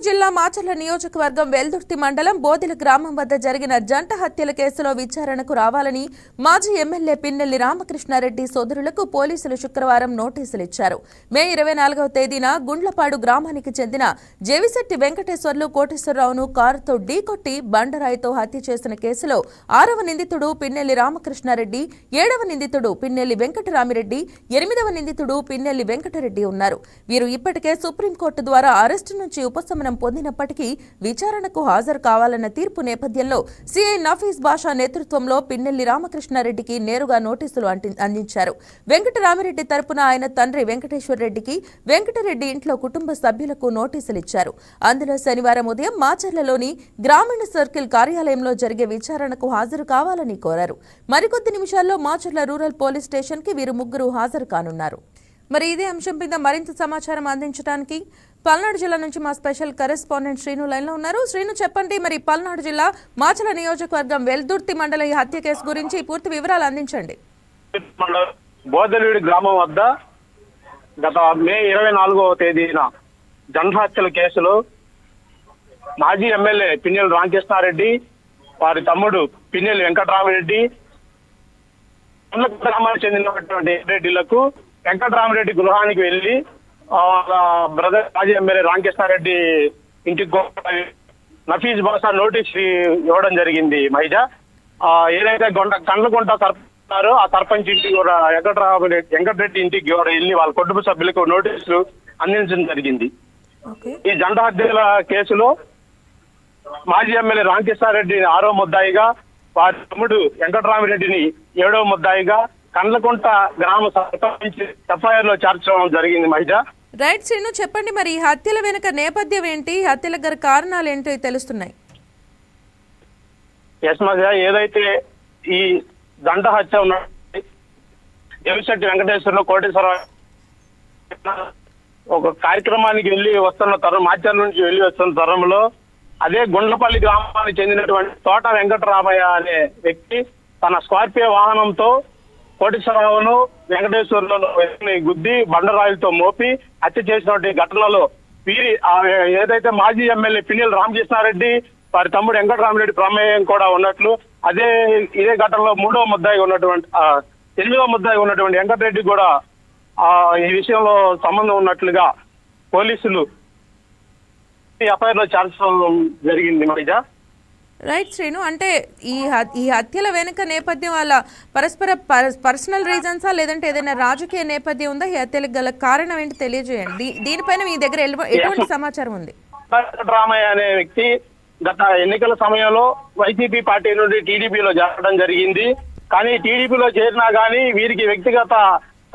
గుంటూరు జిల్లా మాచర్ల నియోజకవర్గం వెల్దుర్తి మండలం బోదిల గ్రామం వద్ద జరిగిన జంట హత్యల కేసులో విచారణకు రావాలని మాజీ ఎమ్మెల్యే పిన్నెల్లి రామకృష్ణారెడ్డి సోదరులకు పోలీసులు శుక్రవారం నోటీసులు ఇచ్చారు. మే ఇరవై నాలుగవ తేదీన గుండ్లపాడు గ్రామానికి చెందిన జేవిశెట్టి వెంకటేశ్వర్లు కోటేశ్వరరావును కారుతో ఢీకొట్టి బండరాయితో హత్య చేసిన కేసులో ఆరవ నిందితుడు పిన్నెల్లి రామకృష్ణారెడ్డి ఏడవ నిందితుడు పిన్నెల్లి వెంకటరామిరెడ్డి ఎనిమిదవ నిందితుడు పిన్నెల్లి వెంకటరెడ్డి ఉన్నారు. వీరు ఇప్పటికే సుప్రీంకోర్టు ద్వారా అరెస్టు నుంచి ఉపశమనం పొందినప్పటికీ విచారణకు హాజరు కావాలన్న తీర్పు నేపథ్యంలో సీఐ నఫీస్ బాషా నేతృత్వంలో పిన్నెల్లి రామకృష్ణారెడ్డికి నేరుగా నోటీసులు అందించారు. వెంకటరామిరెడ్డి తరపున ఆయన తండ్రి వెంకటేశ్వరరెడ్డికి వెంకటరెడ్డి ఇంట్లో కుటుంబ సభ్యులకు నోటీసులు ఇచ్చారు అందులో శనివారం ఉదయం మాచర్లలోని గ్రామీణ సర్కిల్ కార్యాలయంలో జరిగే విచారణకు హాజరు కావాలని కోరారు. మరికొద్ది నిమిషాల్లో మాచర్ల రూరల్ పోలీస్ స్టేషన్కి వీరు ముగ్గురు హాజరు కానున్నారు. మరి ఇదే అంశం మీద మరింత సమాచారం అందించడానికి పల్నాడు జిల్లా నుంచి మా స్పెషల్ కరెస్పాండెంట్ శ్రీను లైన్లో ఉన్నారు. శ్రీను చెప్పండి మరి పల్నాడు జిల్లా మాచల నియోజకవర్గం వెల్దుర్తి మండలం ఈ హత్య కేసు గురించి పూర్తి వివరాలు అందించండి. బోధలుడి గ్రామం వద్ద గత మే ఇరవై నాలుగవ తేదీన జన్హత్యల కేసులో మాజీ ఎమ్మెల్యే పిన్నెల రామకృష్ణారెడ్డి వారి తమ్ముడు పిన్నెల వెంకటరామరెడ్డి గ్రామానికి చెందినటువంటి రెడ్డిలకు వెంకటరామరెడ్డి గృహానికి వాళ్ళ బ్రదర్ మాజీ ఎమ్మెల్యే రామకృష్ణారెడ్డి ఇంటికి నఫీజ్ బాసా నోటీస్ ఇవ్వడం జరిగింది మహిజ ఆ, ఏదైతే గొంట కండ్లగుంట సర్పంచారో ఆ సర్పంచ్ ఇంటికి కూడా వెంకటరామరెడ్డి వెంకటరెడ్డి ఇంటికి కూడా వెళ్ళి వాళ్ళ కుటుంబ సభ్యులకు నోటీసులు అందించడం జరిగింది. ఈ జంట హత్యల కేసులో మాజీ ఎమ్మెల్యే రామకృష్ణారెడ్డి ఆరో ముద్దాయిగా వారి తమ్ముడు వెంకటరామిరెడ్డిని ఏడో ముద్దాయిగా కండ్లకుంట గ్రామ సర్పంచ్ ఎఫ్ఐఆర్లో చేర్చడం జరిగింది మహిళ. రైట్ శ్రీను చెప్పండి మరి ఈ హత్యల వెనుక నేపథ్యం ఏంటి? హత్యల గల కారణాలు ఏంటో తెలుస్తున్నాయి. ఎస్ ఏదైతే ఈ దంట హత్య ఉన్న దేవిశెట్టి వెంకటేశ్వరరావు కోటేశ్వరరావు ఒక కార్యక్రమానికి వెళ్ళి వస్తున్న తరం మాచర్ల నుంచి వెళ్ళి వస్తున్న తరంలో అదే గుండ్లపల్లి గ్రామానికి చెందినటువంటి తోట వెంకటరామయ్య అనే వ్యక్తి తన స్కార్పియో వాహనంతో కోటేశ్వరరావును వెంకటేశ్వరులను వ్యక్తిని గుద్ది బండరాయిలతో మోపి హత్య చేసినటువంటి ఘటనలో వీరి ఏదైతే మాజీ ఎమ్మెల్యే పిన్నెల రామకృష్ణారెడ్డి వారి తమ్ముడు వెంకటరామరెడ్డి ప్రమేయం కూడా ఉన్నట్లు అదే ఇదే ఘటనలో మూడో ముద్దాయి ఉన్నటువంటి ఎనిమిదో ముద్దాయి ఉన్నటువంటి వెంకటరెడ్డి కూడా ఆ ఈ విషయంలో సంబంధం ఉన్నట్లుగా పోలీసులు ఎఫ్ఐఆర్లో చేర్చడం జరిగింది మరిజా రైట్ శ్రీను అంటే ఈ ఈ హత్యల వెనుక నేపథ్యం వాళ్ళ పరస్పర పర్సనల్ రీజన్సా? లేదంటే ఏదైనా రాజకీయ నేపథ్యం ఉందా? ఈ హత్యలకు గల కారణం ఏంటి తెలియజేయండి. దీనిపైన మీ దగ్గర ఎటువంటి సమాచారం ఉంది? వెంకటరామయ్య అనే వ్యక్తి గత ఎన్నికల సమయంలో వైసీపీ పార్టీ నుండి టీడీపీలో చేరడం జరిగింది. కానీ టీడీపీలో చేరినా కానీ వీరికి వ్యక్తిగత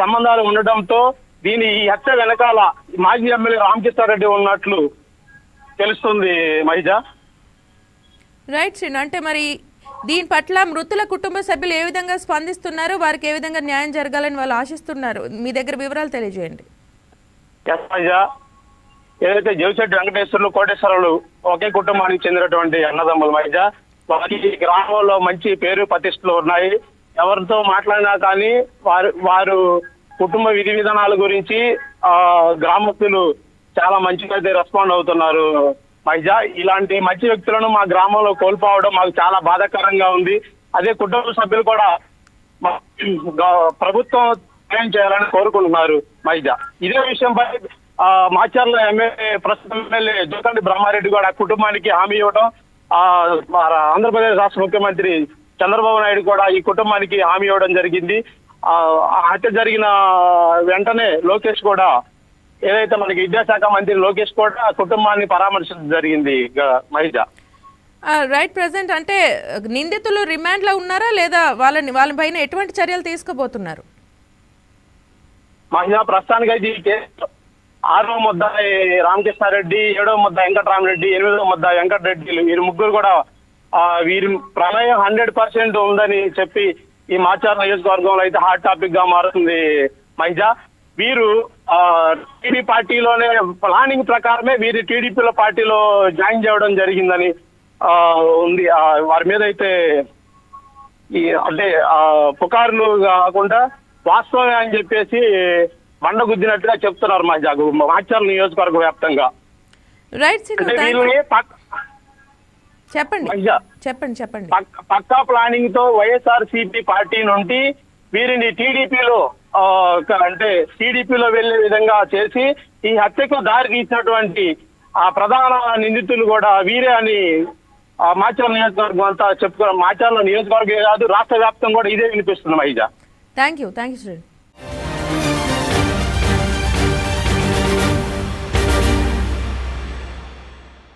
సంబంధాలు ఉండడంతో దీని ఈ హత్య వెనకాల మాజీ ఎమ్మెల్యే రామకృష్ణారెడ్డి ఉన్నట్లు తెలుస్తుంది మహిజ. రైట్ శ్రీను అంటే మరి దీని పట్ల మృతుల కుటుంబ సభ్యులు ఏ విధంగా స్పందిస్తున్నారు? వారికి ఏ విధంగా న్యాయం జరగాలని వాళ్ళు ఆశిస్తున్నారు? మీ దగ్గర వివరాలు తెలియజేయండి. ఎస్ ఏదైతే జవిశెట్టి వెంకటేశ్వర్లు కోటేశ్వరులు ఒకే కుటుంబానికి చెందినటువంటి అన్నదమ్ములు మధ్య వారికి గ్రామంలో మంచి పేరు ప్రతిష్టలు ఉన్నాయి. ఎవరితో మాట్లాడినా కానీ వారు వారు కుటుంబ విధి విధానాల గురించి ఆ గ్రామస్తులు చాలా మంచిగా అయితే రెస్పాండ్ అవుతున్నారు. మైజా ఇలాంటి మంచి వ్యక్తులను మా గ్రామంలో కోల్పోవడం మాకు చాలా బాధాకరంగా ఉంది. అదే కుటుంబ సభ్యులు కూడా ప్రభుత్వం సహాయం చేయాలని కోరుకుంటున్నారు మైజా ఇదే విషయంపై మాచర్ల ఎమ్మెల్యే ప్రస్తుతం ఎమ్మెల్యే జోకండి బ్రహ్మారెడ్డి కూడా కుటుంబానికి హామీ ఇవ్వడం ఆ ఆంధ్రప్రదేశ్ రాష్ట్ర ముఖ్యమంత్రి చంద్రబాబు నాయుడు కూడా ఈ కుటుంబానికి హామీ ఇవ్వడం జరిగింది. ఆ ఆ హత్య జరిగిన వెంటనే లోకేష్ కూడా ఏదైతే మనకి విద్యాశాఖ మంత్రి లోకేష్ కూడా ఆ కుటుంబాన్ని పరామర్శించడం జరిగింది మహిజ రైట్ ప్రజెంట్ అంటే నిందితులు రిమాండ్లో ఉన్నారా? లేదా వాళ్ళని వాళ్ళ పైన ఎటువంటి చర్యలు తీసుకోబోతున్నారు? మహిళా ప్రస్తుతానికి అయితే ఈ కేసు ఆరో ముద్దాయి రామకృష్ణారెడ్డి ఏడో ముద్ద వెంకటరామరెడ్డి ఎనిమిదో ముద్ద వెంకటరెడ్డి వీరి ముగ్గురు కూడా వీరి ప్రమేయం హండ్రెడ్ పర్సెంట్ ఉందని చెప్పి ఈ మాచార నియోజకవర్గంలో అయితే హాట్ టాపిక్గా మారుతుంది మహిజా వీరు టీడీ పార్టీలోనే ప్లానింగ్ ప్రకారమే వీరి టీడీపీలో పార్టీలో జాయిన్ చేయడం జరిగిందని ఆ, ఉంది. ఆ, వారి మీద అయితే ఈ అంటే ఆ పుకార్లు కాకుండా వాస్తవమే అని చెప్పేసి బండ గుద్దినట్టుగా చెప్తున్నారు మా జాగు మాచర్ల నియోజకవర్గ వ్యాప్తంగా. చెప్పండి. చెప్పండి చెప్పండి. పక్- పక్కా ప్లానింగ్తో వైఎస్ఆర్ సిపి పార్టీ నుండి వీరిని టీడీపీలో అంటే టీడీపీలో వెళ్ళే విధంగా చేసి ఈ హత్యకు దారి తీసినటువంటి ఆ ప్రధాన నిందితులు కూడా వీరే అని ఆ మాచర్ల నియోజకవర్గం అంతా చెప్పుకున్నాం మాచర్ల నియోజకవర్గం కాదు రాష్ట్ర వ్యాప్తం కూడా ఇదే వినిపిస్తుంది మైజా థ్యాంక్ యూ థ్యాంక్ యూ